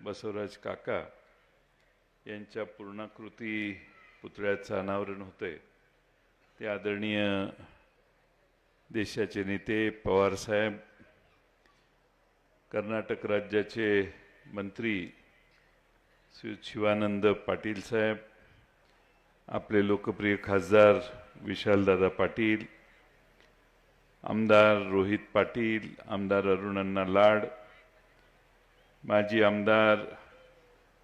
बसवराज काका यांच्या पूर्णाकृती पुतळ्याचं अनावरण होते ते आदरणीय देशाचे नेते पवारसाहेब कर्नाटक राज्याचे मंत्री श्री शिवानंद पाटील साहेब आपले लोकप्रिय खासदार विशालदादा पाटील आमदार रोहित पाटील आमदार अरुणण्णा लाड माजी आमदार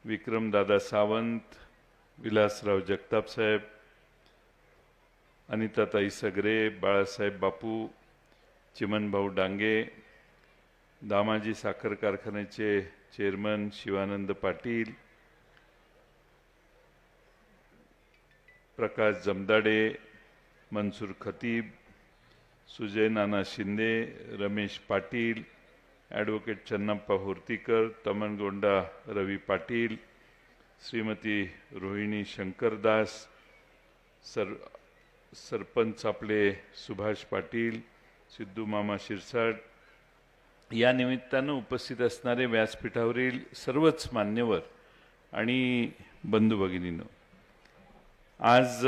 विक्रमदादा सावंत विलासराव जगताप साहेब अनिताताई सगरे बाळासाहेब बापू चिमनभाऊ डांगे दामाजी साखर कारखान्याचे chairman Shivanand Patil Prakash Jamdade Mansoor Khatib Sujay Nana Shinde Ramesh Patil advocate Channappa Hortikar Tamangonda Ravi Patil Shrimati Rohini Shankardas sir sarpanch आपले सुभाष पाटील सिद्धू मामा शिरसाट या निमित्तानं उपस्थित असणारे व्यासपीठावरील सर्वच मान्यवर आणि बंधू भगिनीनं आज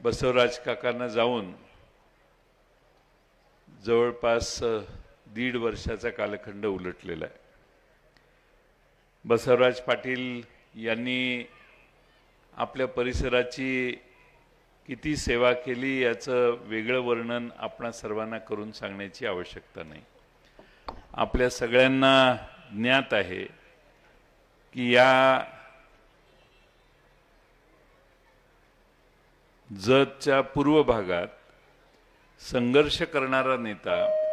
बसवराज काकांना जाऊन जवळपास दीड वर्षाचा कालखंड उलटलेला आहे. बसवराज पाटील यांनी आपल्या परिसराची किती सेवा केली याचं वेगळं वर्णन आपणा सर्वांना करून सांगण्याची आवश्यकता नाही. आपल्या सगळ्यांना ज्ञात आहे की या जतच्या पूर्व भागात संघर्ष करणारा नेता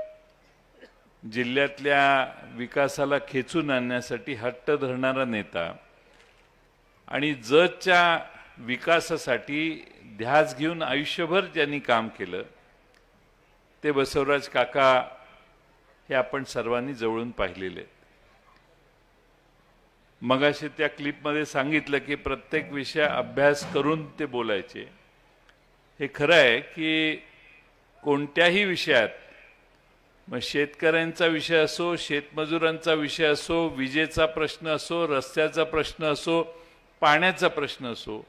जिल्ह्यातल्या विकासाला खेचून आणण्यासाठी हट्ट धरणारा नेता आणि जतच्या विकासासाठी ध्यास घेऊन आयुष्यभर ज्यांनी काम केलं ते बसवराज काका हे आपण सर्वांनी जवळून पाहिलेले. मगाशी त्या क्लिपमध्ये सांगितलं की प्रत्येक विषय अभ्यास करून ते बोलायचे. हे खरं आहे की कोणत्याही विषयात मग शेतकऱ्यांचा विषय असो शेतमजुरांचा विषय असो विजेचा प्रश्न असो रस्त्याचा प्रश्न असो पाण्याचा प्रश्न असो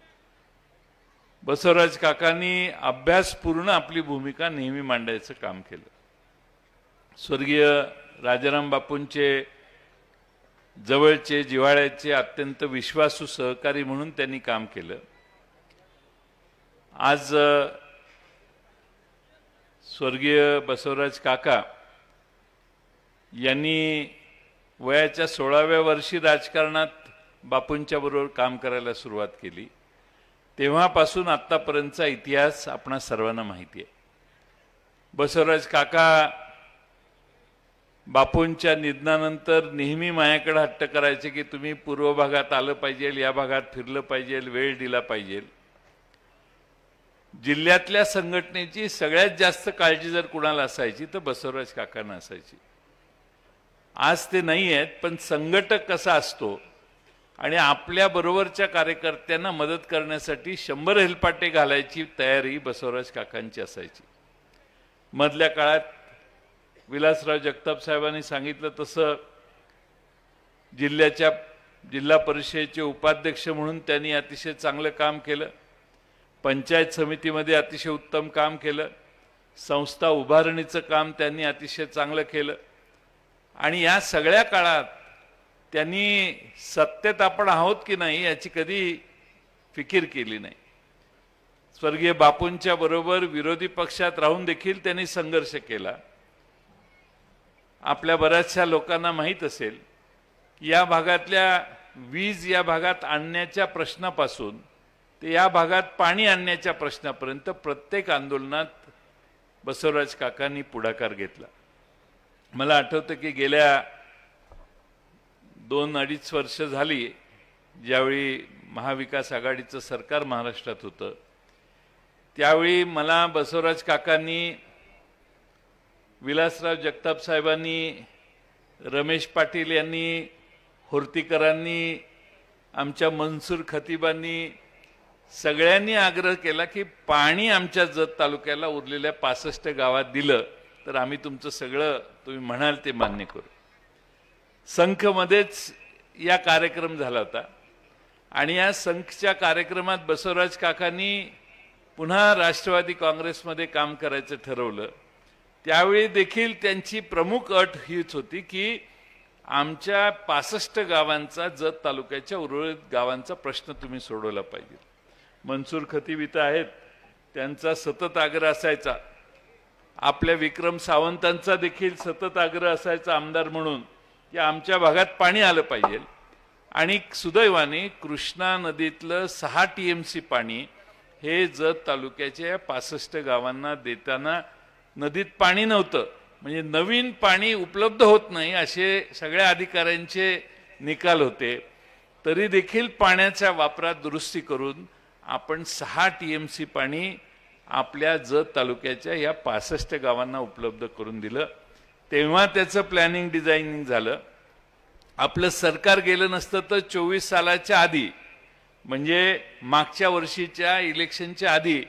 बसवराज काकांनी अभ्यासपूर्ण आपली भूमिका नेहमी मांडायचं काम केलं. स्वर्गीय राजाराम बापूंचे जवळचे जिव्हाळ्याचे अत्यंत विश्वासू सहकारी म्हणून त्यांनी काम केलं. आज स्वर्गीय बसवराज काका यांनी वयाच्या सोळाव्या वर्षी राजकारणात बापूंच्या बरोबर काम करायला सुरुवात केली. तेव्हापासून आत्तापर्यंतचा इतिहास आपणा सर्वांना माहिती आहे. बसवराज काका बापूंच्या निधनानंतर नेहमी माझ्याकडे हट्ट करायचे की तुम्ही पूर्व भागात आलं पाहिजे या भागात फिरलं पाहिजे वेळ दिला पाहिजे जिल्ह्यातल्या संघटनेची सगळ्यात जास्त काळजी जर कुणाला असायची तर बसवराज काकांना असायची. आज ते नाही आहेत पण संघटक कसा असतो आणि आपल्याबरोबरच्या कार्यकर्त्यांना मदत करण्यासाठी शंभर हेलपाटे घालायची तयारी बसवराज काकांची असायची. मधल्या काळात विलासराव जगताप साहेबांनी सांगितलं तसं जिल्ह्याच्या जिल्हा परिषदेचे उपाध्यक्ष म्हणून त्यांनी अतिशय चांगलं काम केलं. पंचायत समितीमध्ये अतिशय उत्तम काम केलं. संस्था उभारणीचं काम त्यांनी अतिशय चांगलं केलं. आणि या सगळ्या काळात त्यांनी सत्तेत आपण आहोत की नाही याची कधी फिकीर केली नाही. स्वर्गीय बापूंच्या बरोबर विरोधी पक्षात राहून देखील त्यांनी संघर्ष केला. आपल्या बऱ्याचशा लोकांना माहीत असेल या भागातल्या वीज या भागात आणण्याच्या प्रश्नापासून ते या भागात पाणी आणण्याच्या प्रश्नापर्यंत प्रत्येक आंदोलनात बसवराज काकांनी पुढाकार घेतला. मला आठवतं की गेल्या दोन अडीच वर्ष झाली ज्यावेळी महाविकास आघाडीचं सरकार महाराष्ट्रात होतं त्यावेळी मला बसवराज काकांनी विलासराव जगताप साहेबांनी रमेश पाटील यांनी होर्तीकरांनी आमच्या मनसूर खतीबांनी सगळ्यांनी आग्रह केला की पाणी आमच्या जत तालुक्याला उरलेल्या पासष्ट गावात दिलं. तर आम्ही तुमचं सगळं तुम्ही म्हणाल ते मान्य करू. संखमध्येच या कार्यक्रम झाला होता आणि या संखच्या कार्यक्रमात बसवराज काकांनी पुन्हा राष्ट्रवादी काँग्रेसमध्ये काम करायचं ठरवलं. त्यावेळी देखील त्यांची प्रमुख अट हीच होती की आमच्या पासष्ट गावांचा जत तालुक्याच्या उर्वरित गावांचा प्रश्न तुम्ही सोडवला पाहिजे. मनसूर खतीब इथं आहेत त्यांचा सतत आग्रह असायचा आपल्या विक्रम सावंतांचा देखील सतत आग्रह असायचा आमदार म्हणून की आमच्या भागात पाणी आलं पाहिजे. आणि सुदैवाने कृष्णा नदीतलं सहा टी एम सी पाणी हे जत तालुक्याच्या पासष्ट गावांना देताना नदीत पाणी नव्हतं. म्हणजे नवीन पाणी उपलब्ध होत नाही असे सगळ्या अधिकाऱ्यांचे निकाल होते. तरी देखील पाण्याच्या वापरात दुरुस्ती करून आपण सहा टी एम सी पाणी आपल्या जत तालुक्याच्या या पासष्ट गावांना उपलब्ध करून दिलं. तेव्हा त्याचं प्लॅनिंग डिझायनिंग झालं. आपलं सरकार गेलं नसतं तर चोवीस सालाच्या आधी म्हणजे मागच्या वर्षीच्या इलेक्शनच्या आधी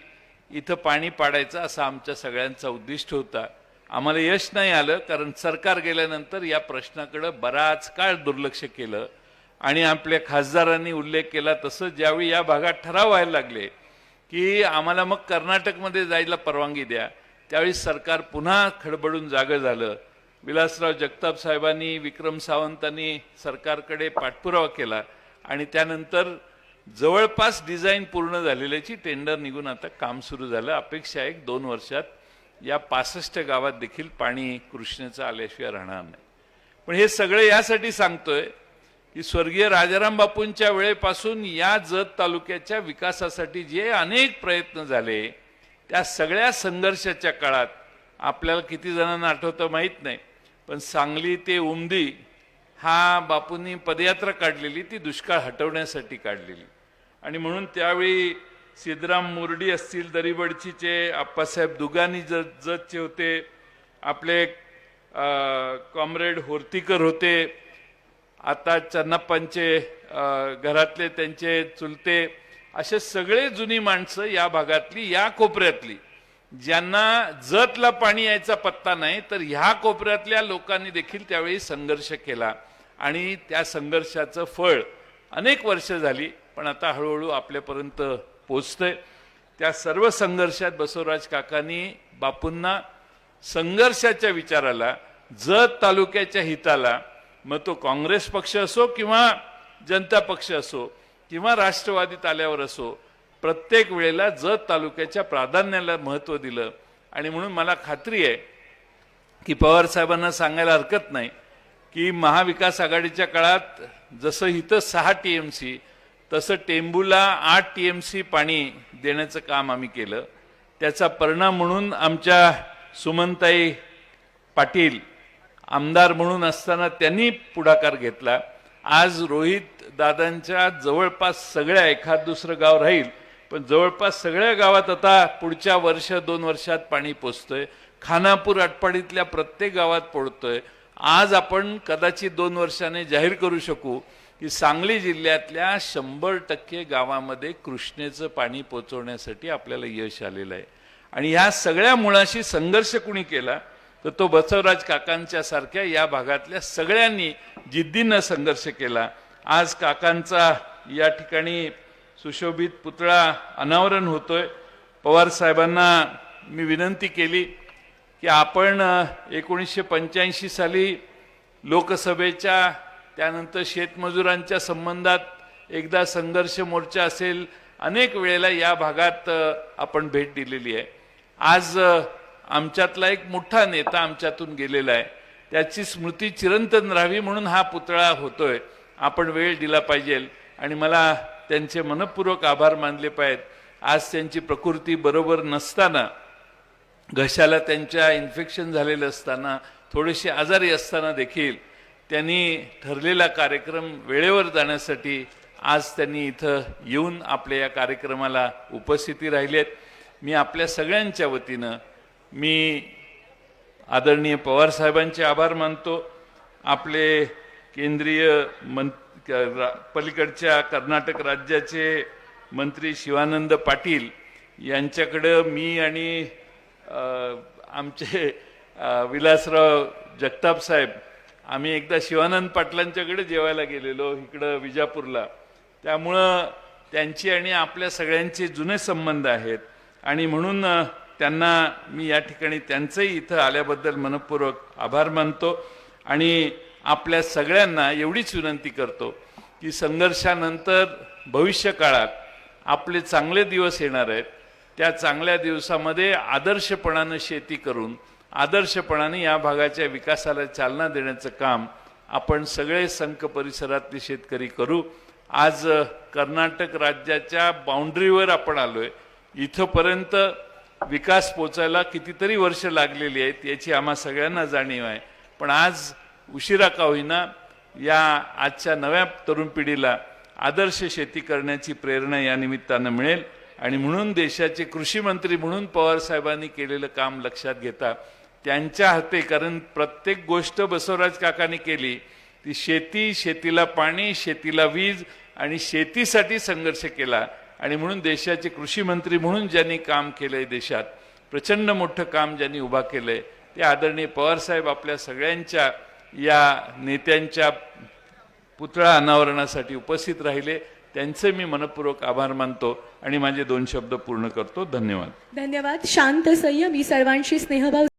इथं पाणी पाडायचं असा आमच्या सगळ्यांचा उद्दिष्ट होता. आम्हाला यश नाही आलं कारण सरकार गेल्यानंतर या प्रश्नाकडं बराच काळ दुर्लक्ष केलं. आणि आपल्या खासदारांनी उल्लेख केला तसं ज्यावेळी या भागात ठराव व्हायला लागले की आम्हाला मग कर्नाटकमध्ये जायला परवानगी द्या. त्यावेळी सरकार पुन्हा खडबडून जागं झालं. विलासराव जगताप साहेबांनी विक्रम सावंतांनी सरकारकडे पाठपुरावा केला आणि त्यानंतर जवळपास डिझाईन पूर्ण झालेल्याची टेंडर निघून आता काम सुरू झालं. अपेक्षा आहे एक दोन वर्षात या पासष्ट गावात देखील पाणी कृष्णेचं आल्याशिवाय राहणार नाही. पण हे सगळं यासाठी सांगतोय की स्वर्गीय राजाराम बापूंच्या वेळेपासून या जत तालुक्याच्या विकासासाठी जे अनेक प्रयत्न झाले त्या सगळ्या संघर्षाच्या काळात आपल्याला किती जणांना आठवतं माहीत नाही पण सांगली ते उमदी हा बापूंनी पदयात्रा काढलेली ती दुष्काळ हटवण्यासाठी काढलेली. आणि म्हणून त्यावेळी सिद्धराम मुरडी असतील दरीबडचीचे आप्पासाहेब दुगानी जत जतचे होते आपले कॉम्रेड होर्तीकर होते आता चन्नप्पांचे घरातले त्यांचे चुलते असे सगळे जुनी माणसं या भागातली या कोपऱ्यातली. ज्यांना जतला पाणी यायचा पत्ता नाही तर ह्या कोपऱ्यातल्या लोकांनी देखील त्यावेळी संघर्ष केला. आणि त्या संघर्षाचं फळ अनेक वर्ष झाली पण आता हळूहळू आपल्यापर्यंत पोचतंय. त्या सर्व संघर्षात बसवराज काकांनी बापूंना संघर्षाच्या विचाराला जत तालुक्याच्या हिताला मग तो काँग्रेस पक्ष असो किंवा जनता पक्ष असो किंवा राष्ट्रवादीत आल्यावर असो प्रत्येक वेळेला जत तालुक्याच्या प्राधान्याला महत्त्व दिलं. आणि म्हणून मला खात्री आहे की पवार साहेबांना सांगायला हरकत नाही की महाविकास आघाडीच्या काळात जसं इथं सहा टी एम सी तसं टेंबूला आठ टी एम सी पाणी देण्याचं काम आम्ही केलं. त्याचा परिणाम म्हणून आमच्या सुमनताई पाटील आमदार म्हणून असताना त्यांनी पुढाकार घेतला. आज रोहित दादांच्या जवळपास सगळ्या एखाद दुसरं गाव राहील पण जवळपास सगळ्या गावात आता पुढच्या वर्ष दोन वर्षात पाणी पोचतंय. खानापूर आटपाडीतल्या प्रत्येक गावात पोळतोय आज आपण कदाचित दोन वर्षाने जाहीर करू शकू की सांगली जिल्ह्यातल्या शंभर टक्के गावामध्ये कृष्णेचं पाणी पोचवण्यासाठी आपल्याला यश आलेलं आहे. आणि ह्या सगळ्या मुळाशी संघर्ष कुणी केला? तर तो बसवराज काकांच्या सारख्या या भागातल्या सगळ्यांनी जिद्दीनं संघर्ष केला. आज काकांचा या ठिकाणी सुशोभित पुतळा अनावरण होतोय. पवार साहेबांना मी विनंती केली की आपण एकोणीसशे पंच्याऐंशी साली लोकसभेच्या त्यानंतर शेतमजुरांच्या संबंधात एकदा संघर्ष मोर्चा असेल अनेक वेळेला या भागात आपण भेट दिलेली आहे. आज आमच्यातला एक मोठा नेता आमच्यातून गेलेला आहे. त्याची स्मृती चिरंतन राहावी म्हणून हा पुतळा होतोय. आपण वेळ दिला पाहिजे. आणि मला त्यांचे मनपूर्वक आभार मानले पाहिजेत. आज त्यांची प्रकृती बरोबर नसताना घशाला त्यांच्या इन्फेक्शन झालेलं असताना थोडेसे आजारी असताना देखील त्यांनी ठरलेला कार्यक्रम वेळेवर जाण्यासाठी आज त्यांनी इथं येऊन आपल्या या कार्यक्रमाला उपस्थिती राहिलेत मी आपल्या सगळ्यांच्या वतीनं मी आदरणीय पवार साहेबांचे आभार मानतो. आपले केंद्रीय मं रा- पलीकडच्या कर्नाटक राज्याचे मंत्री शिवानंद पाटील यांच्याकडं मी आणि आमचे विलासराव जगताप साहेब आम्ही एकदा शिवानंद पाटलांच्याकडे जेवायला गेलेलो इकडं विजापूरला. त्यामुळं त्यांची आणि आपल्या सगळ्यांचे जुने संबंध आहेत. आणि म्हणून त्यांना मी या ठिकाणी त्यांचंही इथं आल्याबद्दल मनपूर्वक आभार मानतो आणि आपल्या सगळ्यांना एवढीच विनंती करतो की संघर्षानंतर भविष्य काळात आपले चांगले दिवस येणार आहेत. त्या चांगल्या दिवसामध्ये आदर्शपणानं शेती करून आदर्शपणाने या भागाच्या विकासाला चालना देण्याचं काम आपण सगळे संघ परिसरातले शेतकरी करू. आज कर्नाटक राज्याच्या बाउंड्रीवर आपण आलो आहे इथंपर्यंत विकास पोचायला कितीतरी वर्ष लागलेली आहेत याची आम्हा सगळ्यांना जाणीव आहे. पण आज उशिरा का होईना या आजच्या नव्या तरुण पिढीला आदर्श शेती करण्याची प्रेरणा या निमित्तानं मिळेल. आणि म्हणून देशाचे कृषी मंत्री म्हणून पवार साहेबांनी केलेलं काम लक्षात घेता त्यांच्या हाते कारण प्रत्येक गोष्ट बसवराज काकांनी केली ती शेती शेतीला पाणी शेतीला वीज आणि शेतीसाठी संघर्ष केला. आणि म्हणून देशाचे कृषी मंत्री म्हणून ज्यांनी काम केलंय देशात प्रचंड मोठं काम ज्यांनी उभा केलंय ते आदरणीय पवारसाहेब आपल्या सगळ्यांच्या या नेत्यांच्या पुतळा अनावरणासाठी उपस्थित राहिले. त्यांचे मी मनपूर्वक आभार मानतो आणि माझे दोन शब्द पूर्ण करतो. धन्यवाद. धन्यवाद. शांत संयमी. सर्वांशी स्नेहभाव